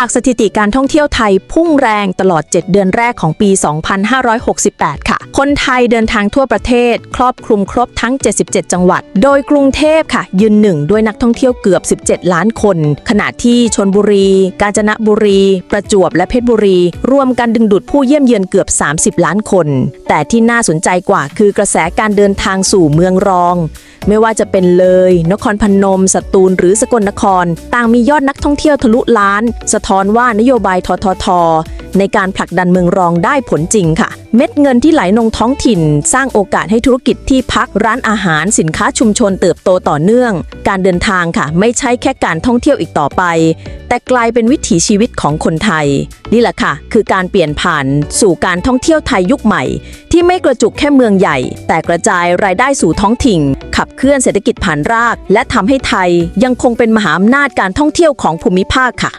จากสถิติการท่องเที่ยวไทยพุ่งแรงตลอด 7 เดือนแรกของปี 2568 ค่ะ คนไทยเดินทางทั่วประเทศ ครอบคลุมครบทั้ง 77 จังหวัด โดยกรุงเทพค่ะ ยืนหนึ่งด้วยนักท่องเที่ยวเกือบ 17 ล้านคน ขณะที่ชนบุรี กาญจนบุรี ประจวบและเพชรบุรี รวมกันดึงดูดผู้เยี่ยมเยือนเกือบ 30 ล้านคน แต่ที่น่าสนใจกว่าคือกระแสการเดินทางสู่เมืองรอง ไม่ว่าจะเป็นเลย นครพนม สตูล หรือสกลนคร ต่างมียอดนักท่องเที่ยวทะลุล้าน สะท้อนว่านโยบายททท ในการผลักดันเมืองรองได้ผลจริงค่ะ เม็ดเงินที่ไหลลงท้องถิ่น สร้างโอกาสให้ธุรกิจที่พักร้านอาหารสินค้าชุมชนเติบโตต่อเนื่อง การเดินทางค่ะ ไม่ใช่แค่การท่องเที่ยวอีกต่อไป แต่กลายเป็นวิถีชีวิตของคนไทย นี่แหละค่ะ คือการเปลี่ยนผ่านสู่การท่องเที่ยวไทยยุคใหม่ ที่ไม่กระจุกแค่เมืองใหญ่ แต่กระจายรายได้สู่ท้องถิ่นขับเคลื่อนเศรษฐกิจผ่านราก และทำให้ไทยยังคงเป็นมหาอำนาจการท่องเที่ยวของภูมิภาคค่ะ